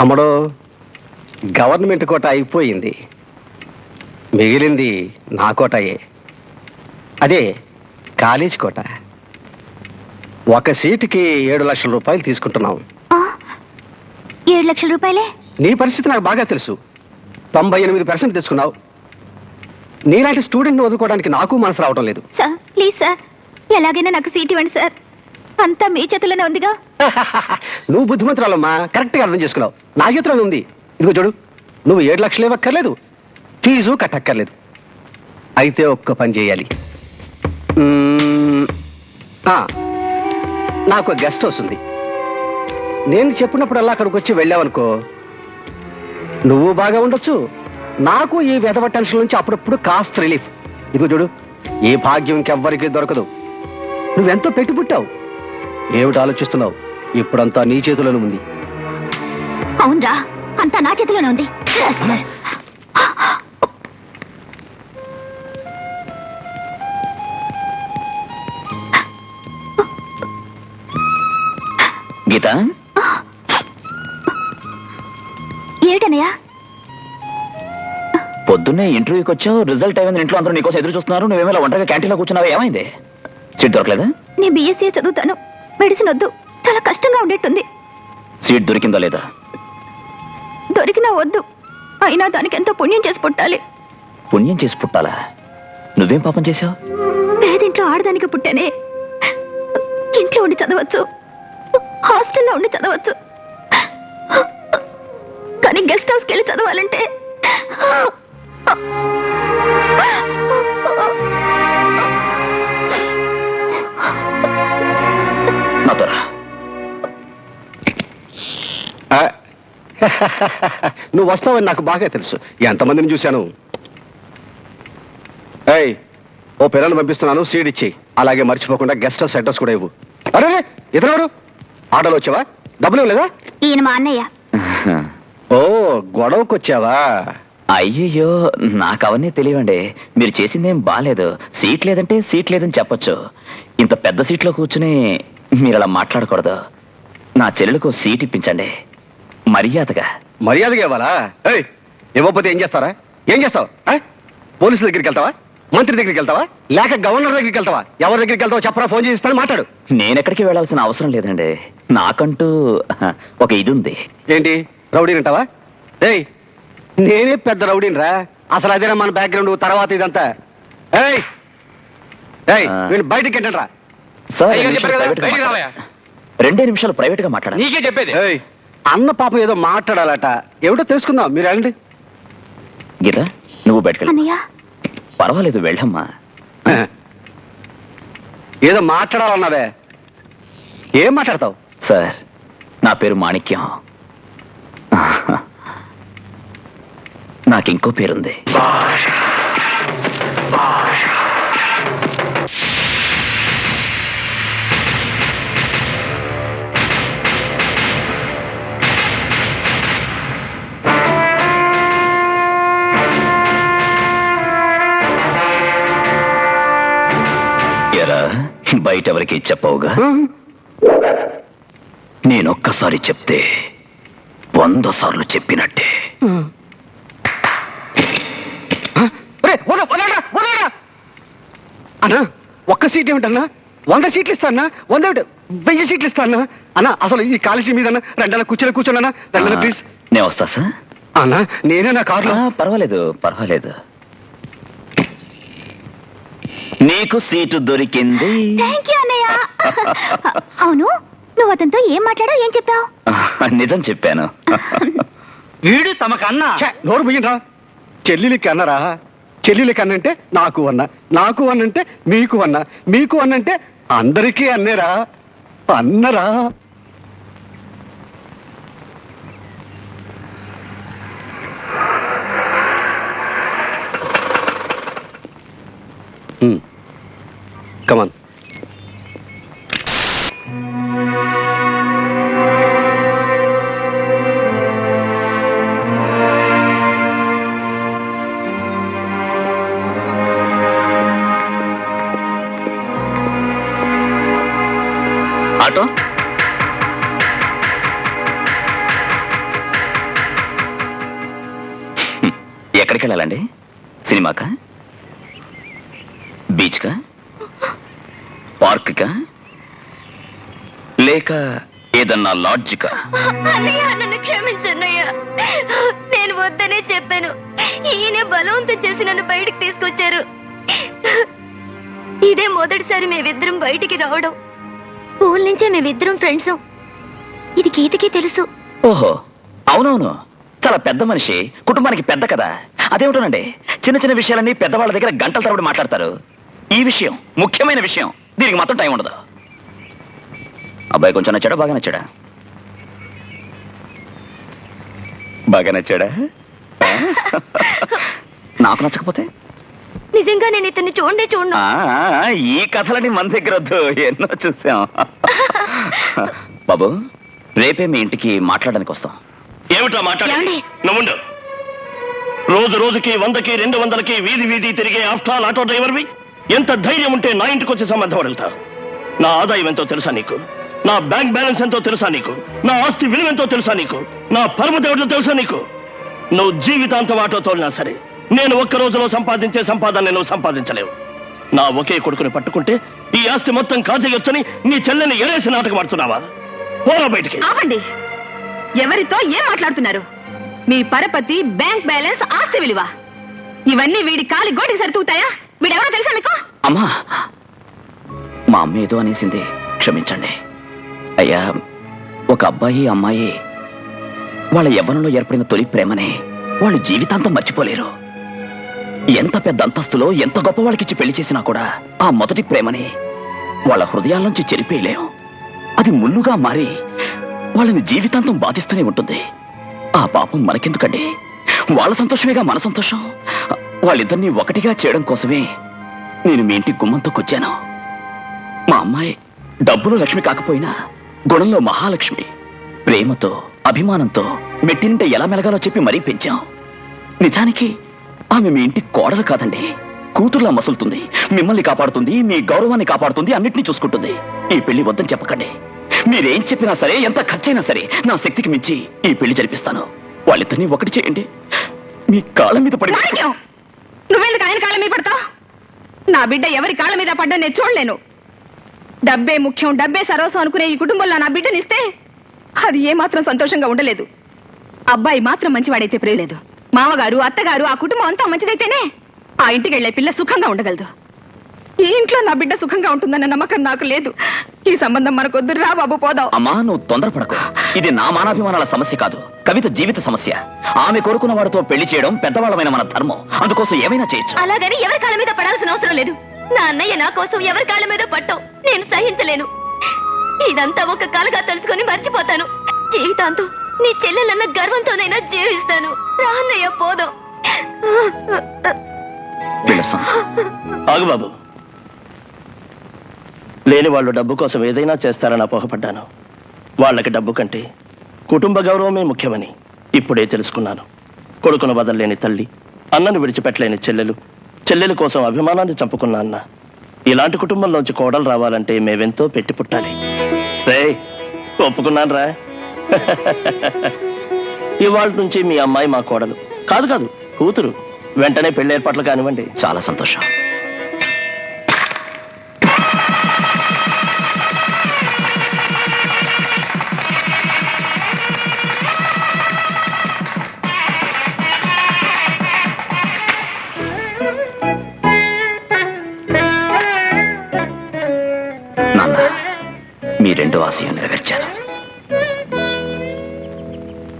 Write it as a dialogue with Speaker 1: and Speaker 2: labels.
Speaker 1: అమ్మడో government కోట అయిపోయింది. మిగిలింది నా కోటయే. అదే కాలేజ్ కోట. ఒక సీటుకి ఏడు లక్షల రూపాయలు తీసుకుంటున్నాం.
Speaker 2: ఏడు లక్షల రూపాయలే?
Speaker 1: నీ పరిస్థితి నాకు బాగా తెలుసు. తొంభై ఎనిమిది పర్సెంట్ తెచ్చుకున్నావు. నీలాంటి స్టూడెంట్ని వదులుకోవడానికి నాకు మనసు రావడం లేదు.
Speaker 2: Sir please sir. ఎలాగైనా నాకు సీట్ ఇవ్వండి సార్. అంతా మీ చేతిలోనే ఉందిగా?
Speaker 1: నువ్వు బుద్ధిమంతురాలమ్మా కరెక్ట్గా అర్థం చేసుకున్నావు. నా చేతిలోనే ఉంది. ఇదిగో చూడు నువ్వు ఏడు లక్షలు ఇవ్వక్కర్లేదు. ఫీజు కట్టక్కర్లేదు. అయితే ఒక్క పని చేయాలి. ఆ, నాకు గెస్ట్ హౌస్ ఉంది. నేను చెప్పినప్పుడల్లా అక్కడికి వచ్చి వెళ్ళావనుకో నువ్వు బాగా ఉండొచ్చు. నాకు ఈ వెధవ టెన్షన్ నుంచి అప్పుడప్పుడు కాస్త రిలీఫ్. ఇదిగో చూడు ఈ భాగ్యం ఇంకెవ్వరికీ దొరకదు. నువ్వెంతో పెట్టి పుట్టావు ఏమిటి ఆలోచిస్తున్నావు? ఇప్పుడంతా నీ చేతిలోనే ఉంది.
Speaker 2: అవునరా అంతా నా చేతిలోనే ఉంది.
Speaker 3: గీత?
Speaker 2: ఏమిటనయ్యా
Speaker 3: పొద్దున్నే ఇంటర్వ్యూకి వచ్చావు రిజల్ట్ అయింది ఇంట్లో అందరూ నీకోసం ఎదురు చూస్తున్నారు నువ్వేమో ఇలా ఒంటరిగా క్యాంటీన్లో కూర్చున్నావా? ఏమైంది? సీట్ దొరకలేదా?
Speaker 2: నేను బీఎస్సీ చదువుతాను. మెడిసిన్ వద్దు చాలా కష్టంగా ఉండేట్టుంది.
Speaker 3: సీట్ దొరికిందా లేదా?
Speaker 2: దొరికినా వద్దు. అయినా దానికి ఎంతో పుణ్యం చేసి పుట్టాలి.
Speaker 3: పుణ్యం చేసి పుట్టాలా? నువ్వేం పాపం చేశావు?
Speaker 2: పేదింట్లో ఆడదానికి పుట్టానే. ఇంట్లో ఉండి చదవచ్చు. హాస్టల్లో ఉండి చదవచ్చు. కానీ గెస్ట్ హౌస్కి వెళ్ళి చదవాలంటే.
Speaker 3: నాతో
Speaker 1: నువ్వు వస్తావని నాకు బాగా తెలుసు. ఎంతమందిని చూశాను? ఏయ్ ఓ పిల్లల్ని పంపిస్తున్నాను సీడ్ ఇచ్చి. అలాగే మర్చిపోకుండా గెస్ట్ హౌస్ అడ్రస్ కూడా ఇవ్వు. అరే ఇతరుడు ఆటోలో వచ్చావా? డబ్బులు ఇవ్వలేదా?
Speaker 2: ఈయన మా అన్నయ్య.
Speaker 1: ఓ గొడవకు వచ్చావా
Speaker 3: అయ్యయ్యో నాకు అవన్నీ తెలియండి. మీరు చేసిందేం బాలేదు. సీట్ లేదంటే సీట్ లేదని చెప్పొచ్చు. ఇంత పెద్ద సీట్లో కూర్చుని మీరు అలా మాట్లాడకూడదు. నా చెల్లెలకు సీట్ ఇప్పించండి. మర్యాదగా.
Speaker 1: మర్యాదగా ఇవ్వాలా? ఏయ్ ఇవ్వకపోతే ఏం చేస్తారా? ఏం చేస్తావు? ఆ? పోలీసుల దగ్గరికి వెళ్తావా? మంత్రి దగ్గరికి వెళ్తావా? లేక గవర్నర్ దగ్గరికి వెళ్తావా? ఎవరి దగ్గరికి వెళ్తావో చెప్పరా ఫోన్ చేసి ఇస్తాను మాట్లాడు.
Speaker 3: నేనెక్కడికి వెళ్ళాల్సిన అవసరం లేదండి. నాకంటూ ఒక ఇది ఉంది
Speaker 1: ఏంటి? రౌడీని అంటావా? ఏయ్ నేనే పెద్ద రౌడీని రా అసలు అదేనా మన బ్యాక్గ్రౌండ్ తర్వాత ఇదంతా? ఏయ్ ఏయ్
Speaker 3: ఆ.
Speaker 1: వీళ్ళు బయటికి ఏంటండి రా
Speaker 3: సార్ రెండు నిమిషాలు ప్రైవేట్గా మాట్లాడాలి
Speaker 4: నీకే చెప్పేది.
Speaker 1: ఏయ్ అన్న పాపం ఏదో మాట్లాడాలట. ఏమిటో తెలుసుకుందాం మీరు వెళ్ళండి
Speaker 3: గీత నువ్వు బయటకెళ్ళి
Speaker 2: అన్నయ్య.
Speaker 3: పర్వాలేదు వెళ్ళమ్మా.
Speaker 1: ఏదో మాట్లాడాలన్నావే. ఏం మాట్లాడతావు?
Speaker 3: సార్ నా పేరు మాణిక్యం. నాకు ఇంకో పేరుంది. ఎరా బయట ఎవరికి చెప్పవుగా నేనొక్కసారి చెప్తే వంద సార్లు చెప్పినట్టే.
Speaker 1: అన్నా ఒక్క సీట్ ఏమిటన్నా వంద సీట్లు ఇస్తానా వంద వెయ్యి సీట్లు ఇస్తానా అన్నా అసలు ఈ కాలేజీ మీద రెండన కూర్చొని కూర్చోనన్నా? రెండన
Speaker 3: ఆ,
Speaker 1: ప్లీజ్
Speaker 3: నేను వస్తా సార్.
Speaker 1: అన్నా నేనే నా కార్లో.
Speaker 3: పర్వాలేదు పర్వాలేదు. నీకు సీటు దొరికింది.
Speaker 2: థ్యాంక్ యూ అన్నయ్య. అవును నువ్వు అతనితో ఏం మాట్లాడావు ఏం చెప్పావు?
Speaker 3: నిజం చెప్పాను.
Speaker 4: వీడు తమకన్నా.
Speaker 1: నోరు ముయ్యరా చెల్లికి అన్నరా. చెల్లికి అన్నంటే నాకు అన్న నాకు అన్నంటే మీకు అన్న మీకు అన్నంటే అందరికీ అన్నేరా. అన్నరా. Come on.
Speaker 3: ఆటో? ఎక్కడికి వెళ్ళాలండి సినిమాకా? బీచ్కా? పార్క్కా? లేక ఏదన్నా లాడ్జికా?
Speaker 2: నేను వద్దనే చెప్పాను. ఈయన బలవంతం చేసి నన్ను బయటికి తీసుకొచ్చారు. ఇదే మొదటిసారి మేమిద్దరం బయటికి రావడం. స్కూల్ నుంచే మేమిద్దరం ఫ్రెండ్స్. ఇది గీతకి తెలుసు.
Speaker 3: ఓహో అవునవును. చాలా పెద్ద మనిషి కుటుంబానికి పెద్ద కదా. అదేమిటోనండి? చిన్న చిన్న విషయాలన్నీ పెద్దవాళ్ళ దగ్గర గంటల తరబడి మాట్లాడతారు. ఈ విషయం ముఖ్యమైన విషయం. దీనికి మాత్రం టైం ఉండదు. అబ్బాయి కొంచెం నచ్చాడా? బాగా నచ్చాడా? బాగా నచ్చాడా? నాకు నచ్చకపోతే?
Speaker 2: నిజంగా నేను ఇతన్ని చూడండి చూడను.
Speaker 3: ఆ, ఈ కథలని మన దగ్గర వద్దు. ఎన్నో చూసాం. బాబు రేపే మీ ఇంటికి మాట్లాడడానికి వస్తాం.
Speaker 5: ఏమిటా మాట్లాడి
Speaker 2: ఏమండి?
Speaker 5: నువ్వుండు. రోజు రోజుకి వందకి రెండు వందలకి వీధి వీధి తిరిగే ఆఫ్టాల్ ఆటో డ్రైవర్వి? ఎంత ధైర్యం ఉంటే నా ఇంటికి వచ్చి సంబంధం అడుగుతా నా ఆదాయం ఎంతో తెలుసా నీకు? నా బ్యాంక్ బ్యాలెన్స్ ఎంతో తెలుసా నీకు? నా ఆస్తి విలువ ఎంతో తెలుసా నీకు? నా పరమదేవుడు తెలుసా నీకు? నువ్వు జీవితాంతం ఆటో తోలినా సరే నేను ఒక్క రోజులో సంపాదించే సంపాదన నువ్వు సంపాదించలేవు. నా ఒకే కొడుకుని పట్టుకుంటే ఈ ఆస్తి మొత్తం కాజేయొచ్చని నీ చెల్లెని ఎరేసి నాటకం ఆడుతున్నావా? పోరా బయటికి.
Speaker 6: ఆపండి. ఎవరితో ఏం మాట్లాడుతున్నారు? మీ పరపతి బ్యాంక్ బ్యాలెన్స్ ఆస్తి విలువ. ఇవన్నీ వీడి కాలి గోటికి సరితూగుతాయా? వీడెవరో తెలుసా మీకు?
Speaker 3: అమ్మా మా అమ్మ ఏదో అనేసింది. క్షమించండి. అయ్యా ఒక అబ్బాయి అమ్మాయి వాళ్ళ యవ్వనంలో ఏర్పడిన తొలి ప్రేమని వాళ్ళు జీవితాంతం మర్చిపోలేరు. ఎంత పెద్ద అంతస్తులో ఎంత గొప్ప వాళ్ళకిచ్చి పెళ్ళి చేసినా కూడా ఆ మొదటి ప్రేమని వాళ్ళ హృదయాల నుంచి చెరిపేయలేం. అది ముళ్ళుగా మారి వాళ్ళని జీవితాంతం బాధిస్తూనే ఉంటుంది. ఆ పాపం మనకెందుకండి? వాళ్ళ సంతోషమేగా మన సంతోషం? వాళ్ళిద్దరినీ ఒకటిగా చేయడం కోసమే నేను మీ ఇంటి గుమ్మంతోకొచ్చాను మా అమ్మాయి డబ్బులో లక్ష్మి కాకపోయినా గుణంలో మహాలక్ష్మి. ప్రేమతో అభిమానంతో మెట్టినింట ఎలా మెలగాలో చెప్పి మరీ పెంచాం. నిజానికి ఆమె మీ ఇంటి కోడలు కాదండి. కూతుర్లా మసులుతుంది మిమ్మల్ని కాపాడుతుంది మీ గౌరవాన్ని కాపాడుతుంది అన్నిటినీ చూసుకుంటుంది. ఈ పెళ్ళి వద్దని చెప్పకండి. మీరేం చెప్పినా సరే ఎంత ఖర్చైనా సరే నా శక్తికి మించి ఈ పెళ్ళి జరిపిస్తాను. వాళ్ళిద్దరినీ ఒకటి చేయండి. మీ కాళ్ళ మీద పడి
Speaker 6: నువ్వెందుకు ఆయన కాళ్ళ మీద పడతావు? నా బిడ్డ ఎవరి కాళ్ళ మీద పడ్డా నేను చూడలేను. డబ్బే ముఖ్యం డబ్బే సర్వస్వం అనుకునే ఈ కుటుంబంలో నా బిడ్డనిస్తే అది ఏమాత్రం సంతోషంగా ఉండలేదు. అబ్బాయి మాత్రం మంచివాడైతే ప్రేలేదు మామగారు అత్తగారు ఆ కుటుంబం అంతా మంచిదైతేనే ఆ ఇంటికి వెళ్ళే పిల్ల సుఖంగా ఉండగలదు. ఈ ఇంట్లో నా బిడ్డ సుఖంగా ఉంటుందన్న నమ్మకం నాకు లేదు. ఈ సంబంధం మనకొద్దు. రా బాబు పోదాం.
Speaker 3: అమ్మా నువ్వు తొందరపడకు. ఇది నా మానాభిమానాల సమస్య కాదు. కవిత జీవిత సమస్య. ఆమె కోరుకున్న వాడితో పెళ్ళి చేయడం పెద్దవాళ్ళమైన మన ధర్మం. అందుకోసం ఏమైనా చేయొచ్చు.
Speaker 2: అలాగని ఎవరి కాళ్ళ మీద పడాల్సిన అవసరం లేదు. నా అన్నయ్య నా కోసం ఎవరి కాళ్ళ మీద పట్టం నేను సహించలేను. ఇదంతా ఒక కలగా తలుచుకొని మర్చిపోతాను. జీవితాంతం నీ చెల్లెలన్న గర్వంతోనైనా జీవిస్తాను. రా అన్నయ్య పోదాం.
Speaker 5: ఆగు బాబు. లేని వాళ్ళు డబ్బు కోసం ఏదైనా చేస్తారని అపోహపడ్డాను. వాళ్ళకి డబ్బు కంటే కుటుంబ గౌరవమే ముఖ్యమని ఇప్పుడే తెలుసుకున్నాను. కొడుకును వదలలేని తల్లి అన్నను విడిచిపెట్టలేని చెల్లెలు చెల్లెల కోసం అభిమానాన్ని చంపుకున్న అన్న. ఇలాంటి కుటుంబంలోంచి కోడలు రావాలంటే మేవెంతో పెట్టి పుట్టాలి. రే ఒప్పుకున్నాను రా. ఇవాళ నుంచి మీ అమ్మాయి మా కోడలు. కాదు కాదు కూతురు. వెంటనే పెళ్ళి ఏర్పాట్లు కానివ్వండి.
Speaker 3: చాలా సంతోషం. నాన్న మీ రెండో ఆశయం నెరవేర్చాను